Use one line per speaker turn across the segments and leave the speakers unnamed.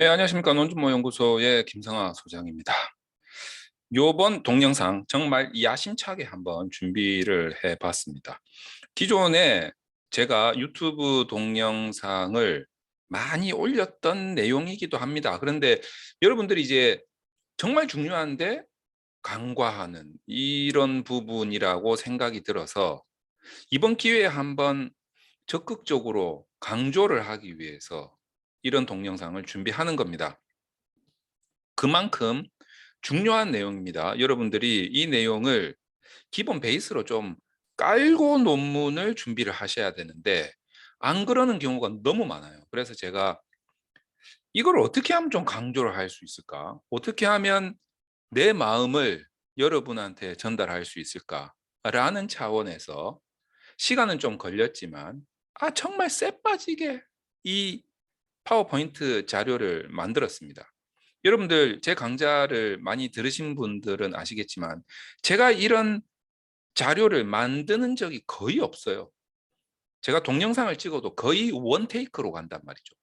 네, 안녕하십니까. 논준모연구소의 김성아 소장입니다. 요번 동영상 정말 야심차게 한번 준비를 해봤습니다. 기존에 제가 유튜브 동영상을 많이 올렸던 내용이기도 합니다. 그런데 여러분들이 이제 정말 중요한데 간과하는 이런 부분이라고 생각이 들어서 이번 기회에 한번 적극적으로 강조를 하기 위해서 이런 동영상을 준비하는 겁니다. 그만큼 중요한 내용입니다. 여러분들이 이 내용을 기본 베이스로 좀 깔고 논문을 준비를 하셔야 되는데 안 그러는 경우가 너무 많아요. 그래서 제가 이걸 어떻게 하면 좀 강조를 할 수 있을까? 어떻게 하면 내 마음을 여러분한테 전달할 수 있을까? 라는 차원에서 시간은 좀 걸렸지만 아 정말 쎄 빠지게 이 파워포인트 자료를 만들었습니다. 여러분들 제 강좌를 많이 들으신 분들은 아시겠지만 제가 이런 자료를 만드는 적이 거의 없어요. 제가 동영상을 찍어도 거의 원테이크로 간단 말이죠.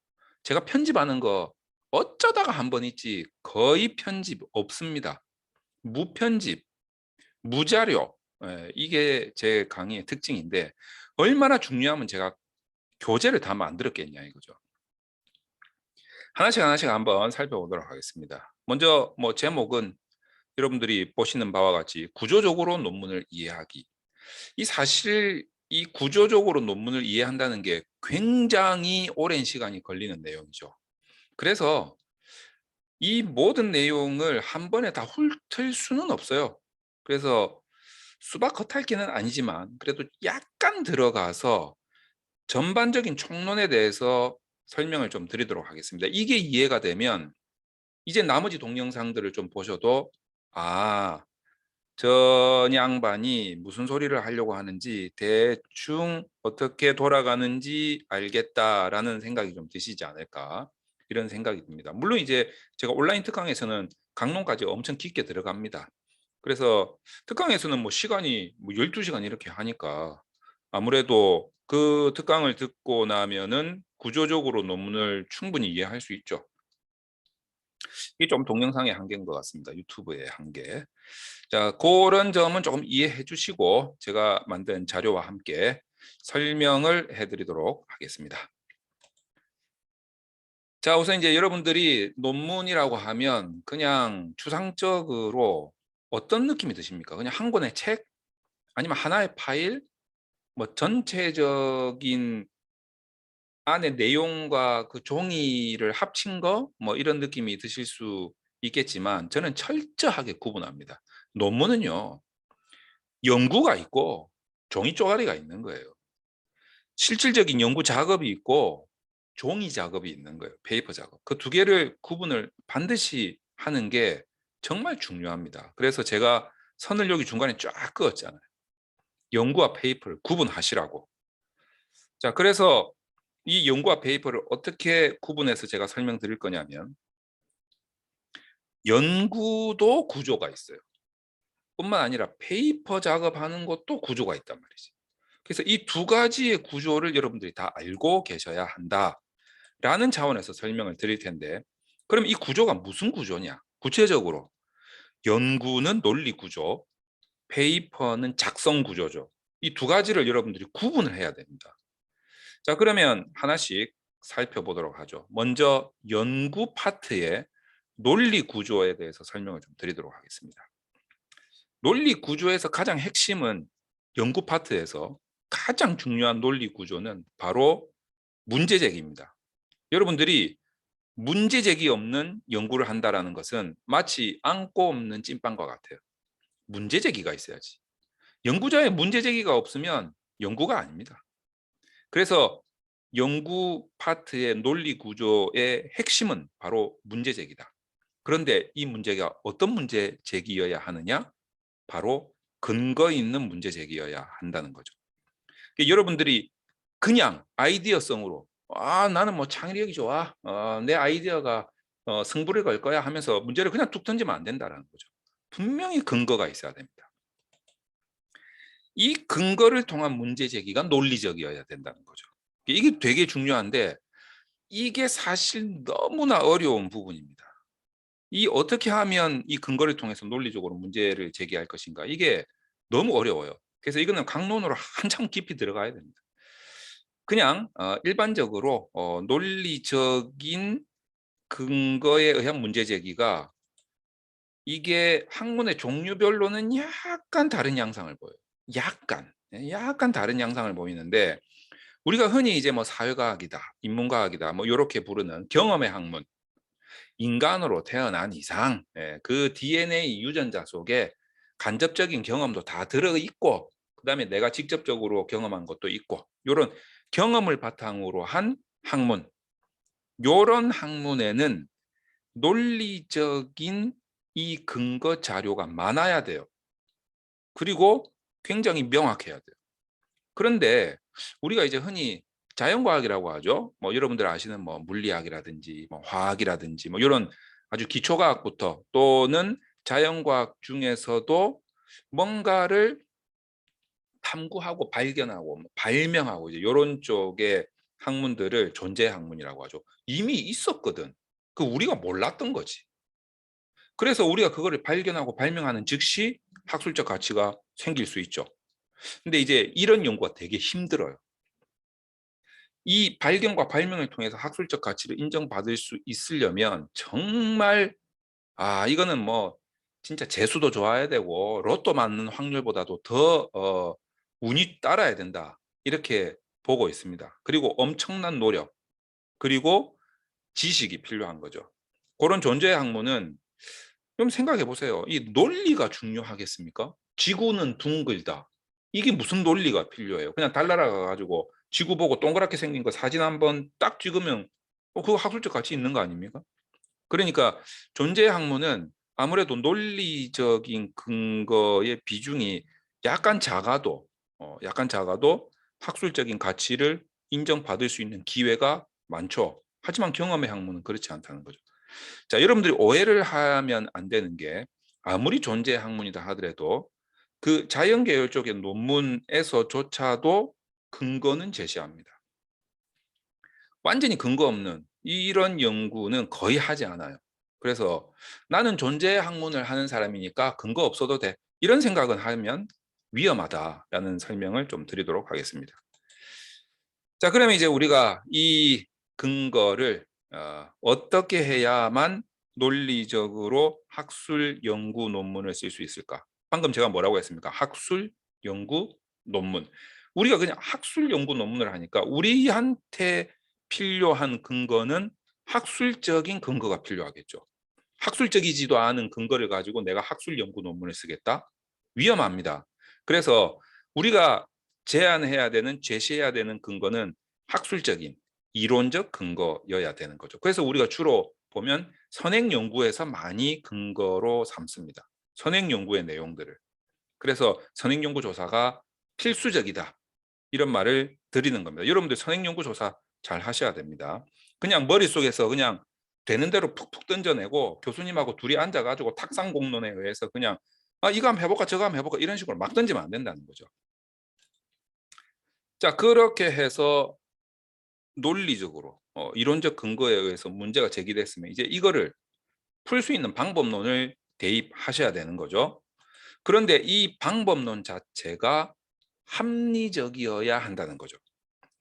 제가 편집하는 거 어쩌다가 한 번 있지 거의 편집 없습니다. 무편집, 무자료 예, 이게 제 강의의 특징인데 얼마나 중요하면 제가 교재를 다 만들었겠냐 이거죠. 하나씩 하나씩 한번 살펴보도록 하겠습니다. 먼저 뭐 제목은 여러분들이 보시는 바와 같이 구조적으로 논문을 이해하기. 이 사실 이 구조적으로 논문을 이해한다는 게 굉장히 오랜 시간이 걸리는 내용이죠. 그래서 이 모든 내용을 한 번에 다 훑을 수는 없어요. 그래서 수박 겉핥기는 아니지만 그래도 약간 들어가서 전반적인 총론에 대해서 설명을 좀 드리도록 하겠습니다. 이게 이해가 되면 이제 나머지 동영상들을 좀 보셔도 아, 저 양반이 무슨 소리를 하려고 하는지 대충 어떻게 돌아가는지 알겠다라는 생각이 좀 드시지 않을까 이런 생각이 듭니다. 물론 이제 제가 온라인 특강에서는 강론까지 엄청 깊게 들어갑니다. 그래서 특강에서는 뭐 시간이 뭐 12시간 이렇게 하니까 아무래도 그 특강을 듣고 나면은 구조적으로 논문을 충분히 이해할 수 있죠. 이게 좀 동영상의 한계인 것 같습니다. 유튜브의 한계. 자, 그런 점은 조금 이해해 주시고 제가 만든 자료와 함께 설명을 해드리도록 하겠습니다. 자, 우선 이제 여러분들이 논문이라고 하면 그냥 추상적으로 어떤 느낌이 드십니까? 그냥 한 권의 책? 아니면 하나의 파일? 뭐 전체적인 안에 내용과 그 종이를 합친 거 뭐 이런 느낌이 드실 수 있겠지만 저는 철저하게 구분합니다. 논문은요. 연구가 있고 종이 쪼가리가 있는 거예요. 실질적인 연구 작업이 있고 종이 작업이 있는 거예요. 페이퍼 작업. 그 두 개를 구분을 반드시 하는 게 정말 중요합니다. 그래서 제가 선을 여기 중간에 쫙 그었잖아요. 연구와 페이퍼를 구분하시라고. 자, 그래서 이 연구와 페이퍼를 어떻게 구분해서 제가 설명드릴 거냐면 연구도 구조가 있어요. 뿐만 아니라 페이퍼 작업하는 것도 구조가 있단 말이지. 그래서 이 두 가지의 구조를 여러분들이 다 알고 계셔야 한다라는 차원에서 설명을 드릴 텐데 그럼 이 구조가 무슨 구조냐? 구체적으로 연구는 논리 구조, 페이퍼는 작성 구조죠. 이 두 가지를 여러분들이 구분을 해야 됩니다. 자 그러면 하나씩 살펴보도록 하죠. 먼저 연구 파트의 논리 구조에 대해서 설명을 좀 드리도록 하겠습니다. 논리 구조에서 가장 핵심은 연구 파트에서 가장 중요한 논리 구조는 바로 문제 제기입니다. 여러분들이 문제 제기 없는 연구를 한다는 것은 마치 안고 없는 찐빵과 같아요. 문제 제기가 있어야지. 연구자의 문제 제기가 없으면 연구가 아닙니다. 그래서 연구 파트의 논리 구조의 핵심은 바로 문제 제기다. 그런데 이 문제가 어떤 문제 제기여야 하느냐? 바로 근거 있는 문제 제기여야 한다는 거죠. 그러니까 여러분들이 그냥 아이디어성으로 아 나는 뭐 창의력이 좋아 어, 내 아이디어가 어, 승부를 걸 거야 하면서 문제를 그냥 툭 던지면 안 된다는 거죠. 분명히 근거가 있어야 됩니다. 이 근거를 통한 문제 제기가 논리적이어야 된다는 거죠. 이게 되게 중요한데 이게 사실 너무나 어려운 부분입니다. 이 어떻게 하면 이 근거를 통해서 논리적으로 문제를 제기할 것인가 이게 너무 어려워요. 그래서 이거는 강론으로 한참 깊이 들어가야 됩니다. 그냥 어, 일반적으로 어, 논리적인 근거에 의한 문제 제기가 이게 학문의 종류별로는 약간 다른 양상을 보여요. 약간, 예, 약간 다른 양상을 보이는데 우리가 흔히 이제 뭐 사회과학이다, 인문과학이다, 뭐 이렇게 부르는 경험의 학문, 인간으로 태어난 이상 예, 그 DNA 유전자 속에 간접적인 경험도 다 들어 있고 그다음에 내가 직접적으로 경험한 것도 있고 이런 경험을 바탕으로 한 학문 요런 학문에는 논리적인 이 근거 자료가 많아야 돼요. 그리고 굉장히 명확해야 돼요. 그런데 우리가 이제 흔히 자연과학이라고 하죠. 뭐 여러분들 아시는 뭐 물리학이라든지 뭐 화학이라든지 뭐 이런 아주 기초과학부터 또는 자연과학 중에서도 뭔가를 탐구하고 발견하고 뭐 발명하고 이제 이런 쪽의 학문들을 존재 학문이라고 하죠. 이미 있었거든. 그 우리가 몰랐던 거지. 그래서 우리가 그거를 발견하고 발명하는 즉시 학술적 가치가 생길 수 있죠. 근데 이제 이런 연구가 되게 힘들어요. 이 발견과 발명을 통해서 학술적 가치를 인정받을 수 있으려면 정말 아 이거는 뭐 진짜 재수도 좋아야 되고 로또 맞는 확률보다도 더 어, 운이 따라야 된다 이렇게 보고 있습니다. 그리고 엄청난 노력 그리고 지식이 필요한 거죠. 그런 존재의 학문은 좀 생각해 보세요. 이 논리가 중요하겠습니까? 지구는 둥글다. 이게 무슨 논리가 필요해요? 그냥 달나라 가지고 지구 보고 동그랗게 생긴 거 사진 한번 딱 찍으면 어, 그거 학술적 가치 있는 거 아닙니까? 그러니까 존재 학문은 아무래도 논리적인 근거의 비중이 약간 작아도 어, 약간 작아도 학술적인 가치를 인정받을 수 있는 기회가 많죠. 하지만 경험의 학문은 그렇지 않다는 거죠. 자, 여러분들이 오해를 하면 안 되는 게 아무리 존재 학문이다 하더라도 그 자연계열 쪽의 논문에서조차도 근거는 제시합니다. 완전히 근거 없는 이런 연구는 거의 하지 않아요. 그래서 나는 존재 학문을 하는 사람이니까 근거 없어도 돼. 이런 생각은 하면 위험하다라는 설명을 좀 드리도록 하겠습니다. 자, 그러면 이제 우리가 이 근거를 어, 떻게 해야만 논리적으로 학술 연구 논문을 쓸 수 있을까? 방금 제가 뭐라고 했습니까? 학술 연구 논문. 우리가 그냥 학술 연구 논문을 하니까 우리한테 필요한 근거는 학술적인 근거가 필요하겠죠. 학술적이지도 않은 근거를 가지고 내가 학술 연구 논문을 쓰겠다? 위험합니다. 그래서 우리가 제안해야 되는 제시해야 되는 근거는 학술적인 이론적 근거여야 되는 거죠. 그래서 우리가 주로 보면 선행 연구에서 많이 근거로 삼습니다. 선행 연구의 내용들을. 그래서 선행 연구 조사가 필수적이다. 이런 말을 드리는 겁니다. 여러분들 선행 연구 조사 잘 하셔야 됩니다. 그냥 머릿속에서 그냥 되는 대로 푹푹 던져내고 교수님하고 둘이 앉아가지고 탁상 공론에 의해서 그냥 아 이거 한번 해볼까 저거 한번 해볼까 이런 식으로 막 던지면 안 된다는 거죠. 자 그렇게 해서 논리적으로 어, 이론적 근거에 의해서 문제가 제기됐으면 이제 이거를 풀 수 있는 방법론을 대입하셔야 되는 거죠. 그런데 이 방법론 자체가 합리적이어야 한다는 거죠.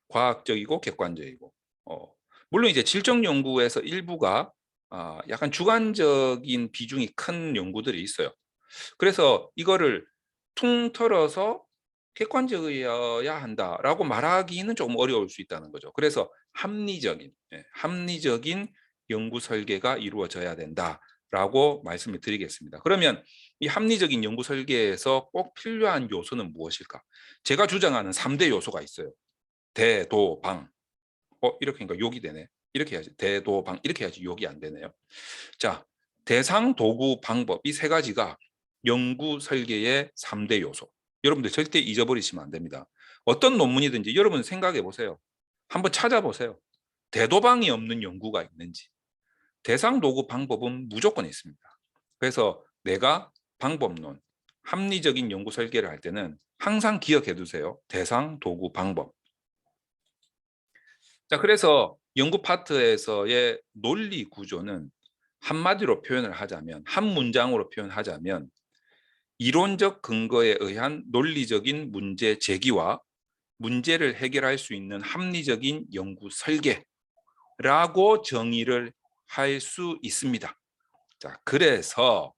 과학적이고 객관적이고. 어, 물론 이제 질적 연구에서 일부가 아, 약간 주관적인 비중이 큰 연구들이 있어요. 그래서 이거를 퉁 털어서 객관적이어야 한다라고 말하기는 조금 어려울 수 있다는 거죠. 그래서 합리적인, 예, 합리적인 연구 설계가 이루어져야 된다라고 말씀을 드리겠습니다. 그러면 이 합리적인 연구 설계에서 꼭 필요한 요소는 무엇일까? 제가 주장하는 3대 요소가 있어요. 대도방. 어, 이렇게 하니까 욕이 되네. 이렇게 해야지. 대도방. 이렇게 해야지 욕이 안 되네요. 자, 대상, 도구, 방법. 이 세 가지가 연구 설계의 3대 요소. 여러분들 절대 잊어버리시면 안 됩니다. 어떤 논문이든지 여러분 생각해 보세요. 한번 찾아보세요. 대도방이 없는 연구가 있는지. 대상 도구 방법은 무조건 있습니다. 그래서 내가 방법론, 합리적인 연구 설계를 할 때는 항상 기억해 두세요. 대상, 도구, 방법. 자, 그래서 연구 파트에서의 논리 구조는 한마디로 표현을 하자면 한 문장으로 표현하자면 이론적 근거에 의한 논리적인 문제 제기와 문제를 해결할 수 있는 합리적인 연구 설계라고 정의를 할 수 있습니다. 자, 그래서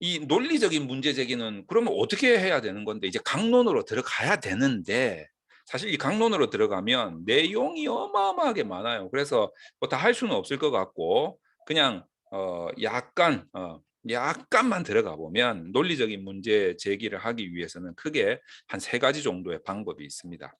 이 논리적인 문제 제기는 그러면 어떻게 해야 되는 건데 이제 강론으로 들어가야 되는데 사실 이 강론으로 들어가면 내용이 어마어마하게 많아요. 그래서 뭐 다 할 수는 없을 것 같고 그냥 어 약간 어 약간만 들어가 보면 논리적인 문제 제기를 하기 위해서는 크게 한 세 가지 정도의 방법이 있습니다.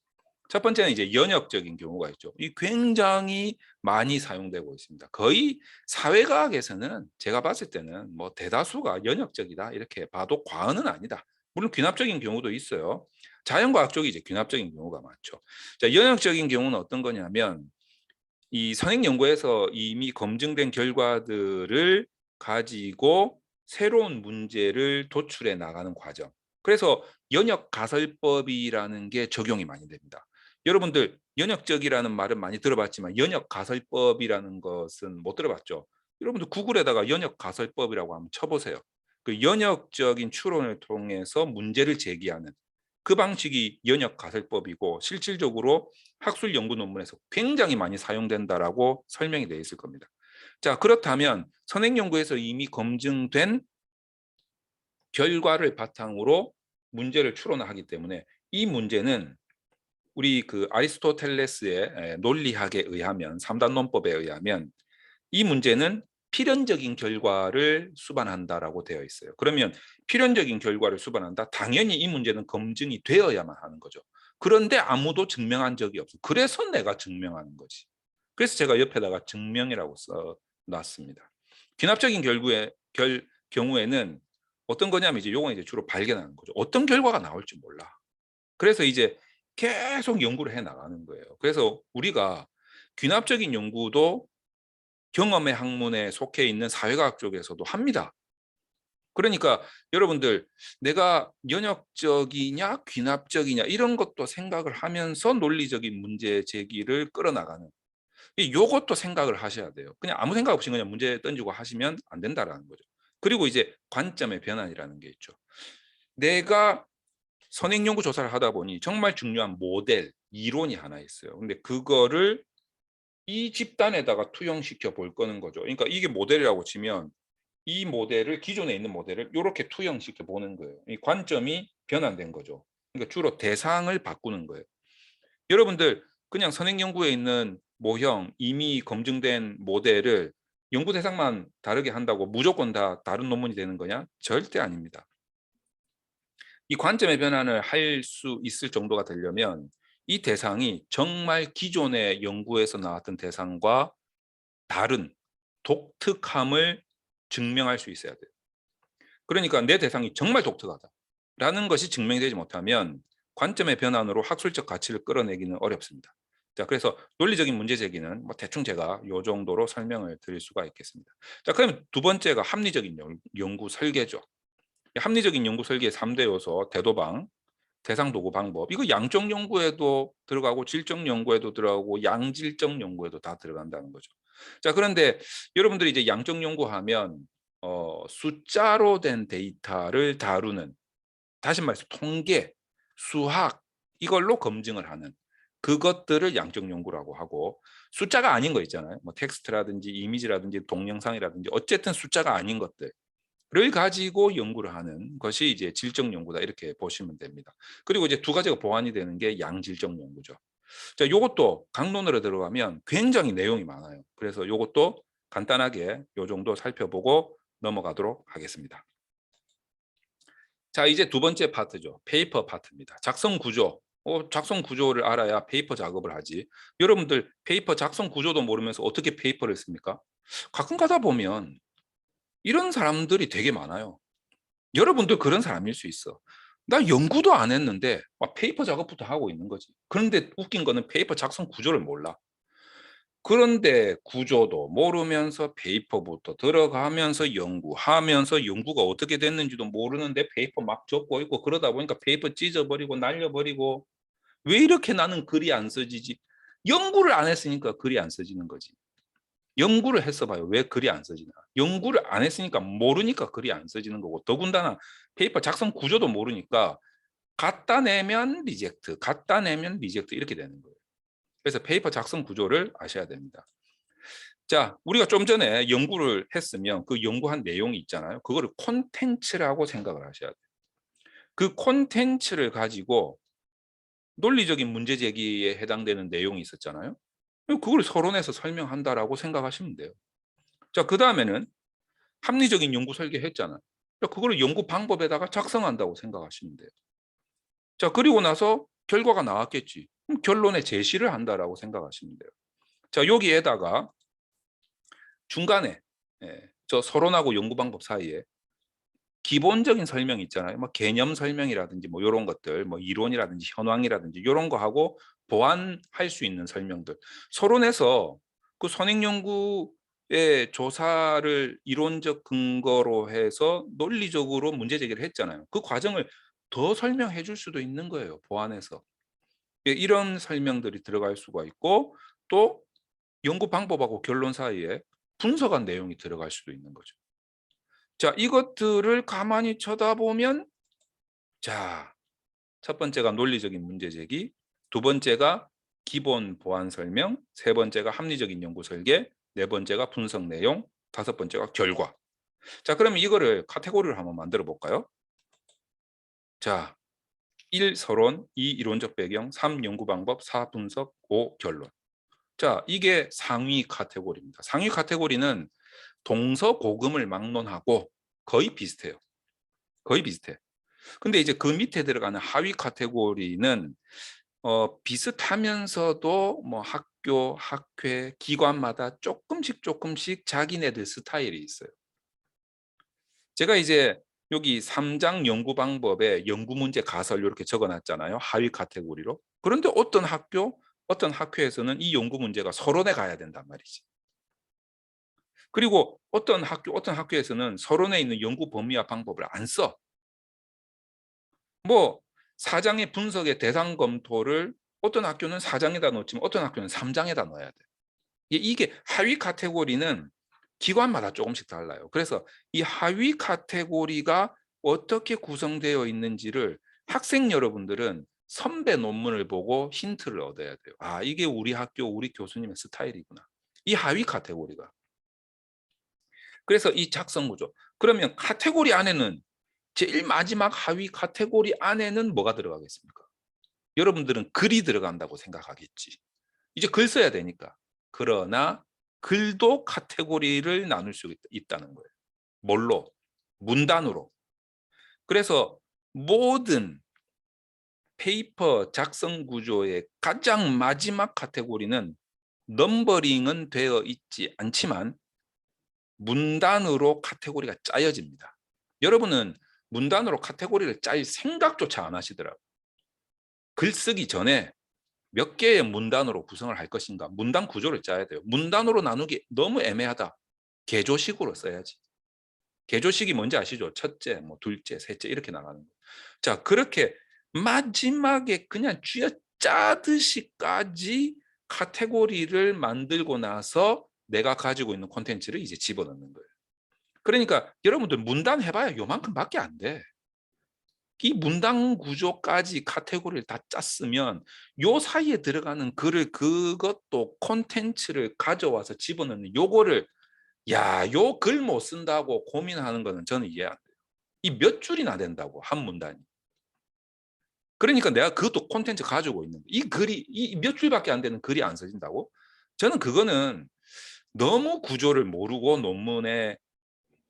첫 번째는 이제 연역적인 경우가 있죠. 이 굉장히 많이 사용되고 있습니다. 거의 사회과학에서는 제가 봤을 때는 뭐 대다수가 연역적이다 이렇게 봐도 과언은 아니다. 물론 귀납적인 경우도 있어요. 자연과학 쪽이 이제 귀납적인 경우가 많죠. 자, 연역적인 경우는 어떤 거냐면 이 선행 연구에서 이미 검증된 결과들을 가지고 새로운 문제를 도출해 나가는 과정. 그래서 연역 가설법이라는 게 적용이 많이 됩니다. 여러분들 연역적이라는 말은 많이 들어봤지만 연역 가설법이라는 것은 못 들어봤죠. 여러분들 구글에다가 연역 가설법이라고 한번 쳐보세요. 그 연역적인 추론을 통해서 문제를 제기하는 그 방식이 연역 가설법이고 실질적으로 학술 연구 논문에서 굉장히 많이 사용된다라고 설명이 되어 있을 겁니다. 자 그렇다면 선행 연구에서 이미 검증된 결과를 바탕으로 문제를 추론하기 때문에 이 문제는 우리 그 아리스토텔레스의 논리학에 의하면 3단 논법에 의하면 이 문제는 필연적인 결과를 수반한다라고 되어 있어요. 그러면 필연적인 결과를 수반한다. 당연히 이 문제는 검증이 되어야만 하는 거죠. 그런데 아무도 증명한 적이 없어. 그래서 내가 증명하는 거지. 그래서 제가 옆에다가 증명이라고 써 놨습니다. 귀납적인 결구에, 결, 경우에는 어떤 거냐면 이제 요건 이제 주로 발견하는 거죠. 어떤 결과가 나올지 몰라. 그래서 이제 계속 연구를 해 나가는 거예요. 그래서 우리가 귀납적인 연구도 경험의 학문에 속해 있는 사회과학 쪽에서도 합니다. 그러니까 여러분들 내가 연역적이냐 귀납적이냐 이런 것도 생각을 하면서 논리적인 문제 제기를 끌어나가는 요것도 생각을 하셔야 돼요. 그냥 아무 생각 없이 그냥 문제 던지고 하시면 안 된다라는 거죠. 그리고 이제 관점의 변환이라는 게 있죠. 내가 선행 연구 조사를 하다 보니 정말 중요한 모델, 이론이 하나 있어요. 근데 그거를 이 집단에다가 투영시켜 볼 거는 거죠. 그러니까 이게 모델이라고 치면 이 모델을 기존에 있는 모델을 이렇게 투영시켜 보는 거예요. 이 관점이 변환된 거죠. 그러니까 주로 대상을 바꾸는 거예요. 여러분들 그냥 선행 연구에 있는 모형 이미 검증된 모델을 연구 대상만 다르게 한다고 무조건 다 다른 논문이 되는 거냐? 절대 아닙니다. 이 관점의 변환을 할수 있을 정도가 되려면 이 대상이 정말 기존의 연구에서 나왔던 대상과 다른 독특함을 증명할 수 있어야 돼요. 그러니까 내 대상이 정말 독특하다라는 것이 증명되지 못하면 관점의 변환으로 학술적 가치를 끌어내기는 어렵습니다. 자, 그래서 논리적인 문제 제기는 뭐 대충 제가 이 정도로 설명을 드릴 수가 있겠습니다. 자, 그러면 두 번째가 합리적인 연구 설계죠. 합리적인 연구 설계의 3대 요소, 대도방, 대상 도구 방법. 이거 양적 연구에도 들어가고 질적 연구에도 들어가고 양질적 연구에도 다 들어간다는 거죠. 자, 그런데 여러분들이 이제 양적 연구하면 어, 숫자로 된 데이터를 다루는 다시 말해서 통계, 수학 이걸로 검증을 하는 그것들을 양적 연구라고 하고 숫자가 아닌 거 있잖아요. 뭐 텍스트라든지 이미지라든지 동영상이라든지 어쨌든 숫자가 아닌 것들 를 가지고 연구를 하는 것이 이제 질적 연구다 이렇게 보시면 됩니다. 그리고 이제 두 가지가 보완이 되는 게 양질적 연구죠. 자, 요것도 강론으로 들어가면 굉장히 내용이 많아요. 그래서 요것도 간단하게 요 정도 살펴보고 넘어가도록 하겠습니다. 자, 이제 두 번째 파트죠. 페이퍼 파트입니다. 작성 구조. 어, 작성 구조를 알아야 페이퍼 작업을 하지. 여러분들 페이퍼 작성 구조도 모르면서 어떻게 페이퍼를 씁니까? 가끔 가다 보면 이런 사람들이 되게 많아요. 여러분도 그런 사람일 수 있어. 나 연구도 안 했는데 막 페이퍼 작업부터 하고 있는 거지. 그런데 웃긴 거는 페이퍼 작성 구조를 몰라. 그런데 구조도 모르면서 페이퍼부터 들어가면서 연구하면서 연구가 어떻게 됐는지도 모르는데 페이퍼 막 적고 있고 그러다 보니까 페이퍼 찢어버리고 날려버리고 왜 이렇게 나는 글이 안 써지지? 연구를 안 했으니까 글이 안 써지는 거지. 연구를 했어 봐요. 왜 글이 안 써지나? 연구를 안 했으니까 모르니까 글이 안 써지는 거고 더군다나 페이퍼 작성 구조도 모르니까 갖다 내면 리젝트, 갖다 내면 리젝트 이렇게 되는 거예요. 그래서 페이퍼 작성 구조를 아셔야 됩니다. 자, 우리가 좀 전에 연구를 했으면 그 연구한 내용이 있잖아요. 그거를 콘텐츠라고 생각을 하셔야 돼요. 그 콘텐츠를 가지고 논리적인 문제 제기에 해당되는 내용이 있었잖아요. 그걸 서론에서 설명한다라고 생각하시면 돼요. 자, 그 다음에는 합리적인 연구 설계 했잖아요. 그거를 연구 방법에다가 작성한다고 생각하시면 돼요. 자, 그리고 나서 결과가 나왔겠지. 그럼 결론에 제시를 한다라고 생각하시면 돼요. 자, 여기에다가 중간에 예, 저 서론하고 연구 방법 사이에 기본적인 설명 있잖아요. 뭐 개념 설명이라든지 뭐 이런 것들, 뭐 이론이라든지 현황이라든지 이런 거 하고 보완할 수 있는 설명들. 서론에서 그 선행 연구의 조사를 이론적 근거로 해서 논리적으로 문제 제기를 했잖아요. 그 과정을 더 설명해 줄 수도 있는 거예요. 보완해서. 예, 이런 설명들이 들어갈 수가 있고 또 연구 방법하고 결론 사이에 분석한 내용이 들어갈 수도 있는 거죠. 자, 이것들을 가만히 쳐다보면 자, 첫 번째가 논리적인 문제 제기, 두 번째가 기본 보안 설명, 세 번째가 합리적인 연구 설계, 네 번째가 분석 내용, 다섯 번째가 결과. 자, 그러면 이거를 카테고리를 한번 만들어 볼까요? 자, 1 서론, 2 이론적 배경, 3 연구 방법, 4 분석, 5 결론. 자, 이게 상위 카테고리입니다. 상위 카테고리는 동서 고금을 막론하고 거의 비슷해요. 거의 비슷해. 근데 이제 그 밑에 들어가는 하위 카테고리는 어, 비슷하면서도 뭐 학교, 학회, 기관마다 조금씩 조금씩 자기네들 스타일이 있어요. 제가 이제 여기 3장 연구 방법에 연구 문제 가설 이렇게 적어 놨잖아요. 하위 카테고리로. 그런데 어떤 학교, 어떤 학회에서는 이 연구 문제가 서론에 가야 된단 말이지. 그리고 어떤 학교, 어떤 학교에서는 서론에 있는 연구 범위와 방법을 안 써. 뭐 사장의 분석의 대상 검토를 어떤 학교는 4장에다 넣지만 어떤 학교는 3장에다 넣어야 돼. 이게 하위 카테고리는 기관마다 조금씩 달라요. 그래서 이 하위 카테고리가 어떻게 구성되어 있는지를 학생 여러분들은 선배 논문을 보고 힌트를 얻어야 돼요. 아, 이게 우리 학교, 우리 교수님의 스타일이구나. 이 하위 카테고리가. 그래서 이 작성 구조. 그러면 카테고리 안에는 제일 마지막 하위 카테고리 안에는 뭐가 들어가겠습니까? 여러분들은 글이 들어간다고 생각하겠지. 이제 글 써야 되니까. 그러나 글도 카테고리를 나눌 수 있, 다는 거예요. 뭘로? 문단으로. 그래서 모든 페이퍼 작성 구조의 가장 마지막 카테고리는 넘버링은 되어 있지 않지만 문단으로 카테고리가 짜여집니다. 여러분은 문단으로 카테고리를 짤 생각조차 안 하시더라고요. 글 쓰기 전에 몇 개의 문단으로 구성을 할 것인가 문단 구조를 짜야 돼요. 문단으로 나누기 너무 애매하다. 개조식으로 써야지. 개조식이 뭔지 아시죠? 첫째, 뭐 둘째, 셋째 이렇게 나가는 거. 자, 그렇게 마지막에 그냥 쥐어 짜듯이까지 카테고리를 만들고 나서 내가 가지고 있는 콘텐츠를 이제 집어넣는 거예요. 그러니까 여러분들 문단 해봐야 요만큼밖에 안 돼. 이 문단 구조까지 카테고리를 다 짰으면 요 사이에 들어가는 글을 그것도 콘텐츠를 가져와서 집어넣는 요거를 야, 요 글 못 쓴다고 고민하는 거는 저는 이해 안 돼요. 이 몇 줄이나 된다고 한 문단이. 그러니까 내가 그것도 콘텐츠 가지고 있는 이 글이 이 몇 줄밖에 안 되는 글이 안 써진다고? 저는 그거는 너무 구조를 모르고 논문에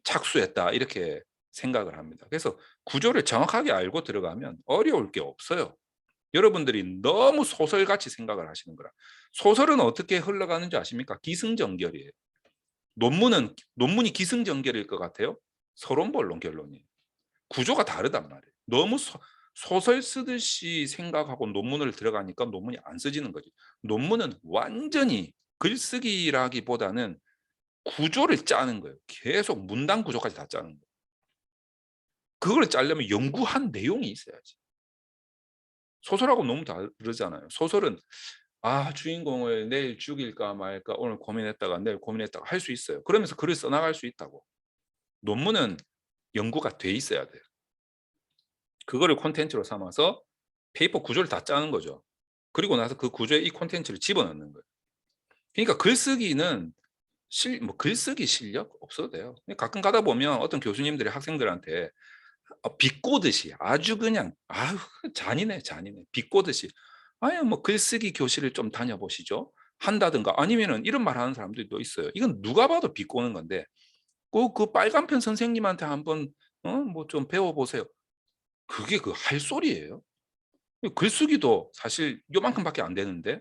착수했다 이렇게 생각을 합니다. 그래서 구조를 정확하게 알고 들어가면 어려울 게 없어요. 여러분들이 너무 소설같이 생각을 하시는 거라. 소설은 어떻게 흘러가는지 아십니까? 기승전결이에요. 논문은 논문이 기승전결일 것 같아요. 서론본론 결론이 구조가 다르단 말이에요. 너무 소, 소설 쓰듯이 생각하고 논문을 들어가니까 논문이 안 써지는 거지. 논문은 완전히 글쓰기라기보다는 구조를 짜는 거예요. 계속 문단 구조까지 다 짜는 거예요. 그걸 짜려면 연구한 내용이 있어야지. 소설하고 너무 다르잖아요. 소설은 아 주인공을 내일 죽일까 말까 오늘 고민했다가 내일 고민했다가 할 수 있어요. 그러면서 글을 써 나갈 수 있다고. 논문은 연구가 돼 있어야 돼요. 그거를 콘텐츠로 삼아서 페이퍼 구조를 다 짜는 거죠. 그리고 나서 그 구조에 이 콘텐츠를 집어넣는 거예요. 그러니까 글쓰기는 실, 뭐 글쓰기 실력 없어도 돼요. 가끔 가다 보면 어떤 교수님들이 학생들한테 어, 비꼬듯이 아주 그냥 아유 잔인해 잔인해 비꼬듯이 아유 뭐 글쓰기 교실을 좀 다녀보시죠 한다든가 아니면은 이런 말 하는 사람들도 있어요. 이건 누가 봐도 비꼬는 건데 꼭 그 빨간펜 선생님한테 한번 어, 뭐 좀 배워보세요. 그게 그 할 소리예요. 글쓰기도 사실 요만큼밖에 안 되는데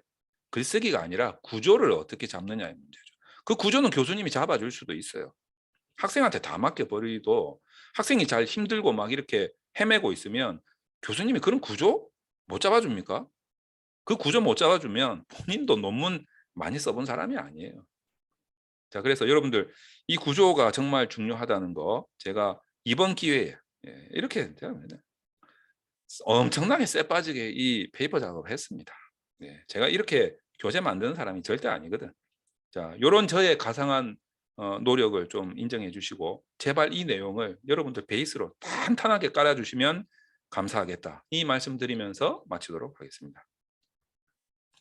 글쓰기가 아니라 구조를 어떻게 잡느냐의 문제죠. 그 구조는 교수님이 잡아줄 수도 있어요. 학생한테 다 맡겨버리도 학생이 잘 힘들고 막 이렇게 헤매고 있으면 교수님이 그런 구조 못 잡아줍니까? 그 구조 못 잡아주면 본인도 논문 많이 써본 사람이 아니에요. 자, 그래서 여러분들 이 구조가 정말 중요하다는 거 제가 이번 기회에 예, 이렇게 엄청나게 쎄 빠지게 이 페이퍼 작업을 했습니다. 네, 제가 이렇게 교재 만드는 사람이 절대 아니거든. 자, 요런 저의 가상한 어, 노력을 좀 인정해 주시고 제발 이 내용을 여러분들 베이스로 탄탄하게 깔아 주시면 감사하겠다. 이 말씀 드리면서 마치도록 하겠습니다.